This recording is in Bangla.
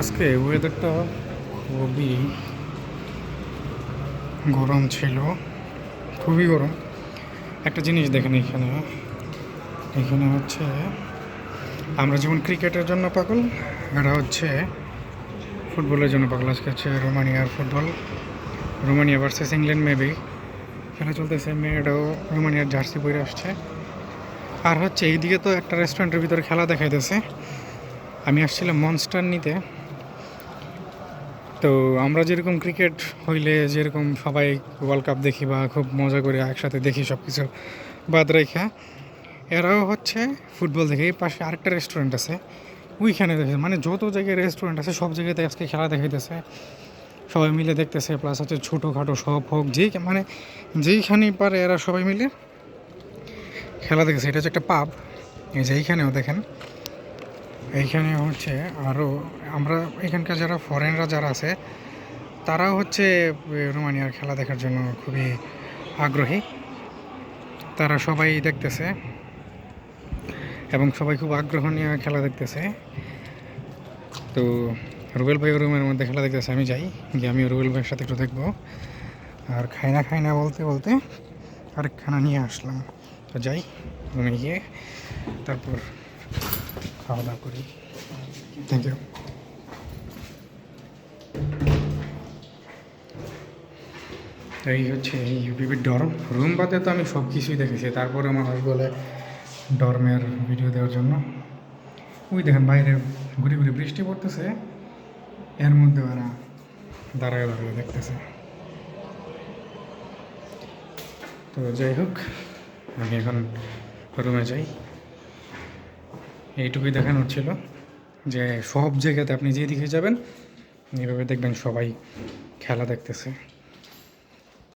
আজকে ওয়েদারটা খুবই গরম ছিল, খুবই গরম। একটা জিনিস দেখেন এখানে এখানে হচ্ছে আমরা যেমন ক্রিকেটের জন্য পাগল, এরা হচ্ছে ফুটবলের জন্য পাগল। আজকে হচ্ছে রোমানিয়ার football, Romania versus England maybe খেলা চলতেছে, মেয়েটাও রোমানিয়ার জার্সি পরে আসছে। আর হচ্ছে এইদিকে তো একটা রেস্টুরেন্টের ভিতরে খেলা দেখাইতেছে। আমি আসছিলাম মনস্টার নিতে। তো আমরা যেরকম ক্রিকেট হইলে যেরকম সবাই ওয়ার্ল্ড কাপ দেখি বা খুব মজা করে একসাথে দেখি সব কিছু বাদ রেখা এরাও হচ্ছে ফুটবল দেখে। এই পাশে আরেকটা রেস্টুরেন্ট আছে, ওইখানে দেখে। মানে যত জায়গায় রেস্টুরেন্ট আছে, সব জায়গাতে আজকে খেলা দেখাইতেছে। সবাই মিলে দেখতেছে প্লাস হচ্ছে ছোটোখাটো সব হোক যেই মানে যেইখানেই পারে এরা সবাই মিলে খেলা দেখেছে এটা হচ্ছে একটা পাব এই যে এইখানেও দেখেন। এইখানে হচ্ছে আরও আমরা এখানকার যারা ফরেনরা যারা আছে, তারাও হচ্ছে রোমানিয়ার খেলা দেখার জন্য খুবই আগ্রহী। তারা সবাই দেখতেছে এবং সবাই খুব আগ্রহ নিয়ে খেলা দেখতেছে। তো রুবেল ভাই রুমের মধ্যে খেলা দেখতেছে, আমি যাই, গিয়ে আমি রুবেল ভাইয়ের সাথে একটু দেখব। আর খাই না খাই না বলতে বলতে আরেকখানা নিয়ে আসলাম। তো যাই, রুমে গিয়ে তারপর খাওয়া দাওয়া করি। থ্যাংক ইউ এই হচ্ছে এই ইউপিপির ডরম রুম বাদে তো আমি সব কিছুই দেখেছি। তারপরে মানুষ বলে ডরমের ভিডিও দেওয়ার জন্য। ওই দেখেন বাইরে ঘুরে ঘুরে বৃষ্টি পড়তেছে। এর মধ্যে ওরা দাঁড়ায় দাঁড়ায় দেখতেছে। তো যাই হোক আমি এখন রুমে যাই। এইটুকুই দেখানো ছিল যে সব জায়গাতে আপনি যেদিকে যাবেন এইভাবে দেখবেন সবাই খেলা দেখতেছে।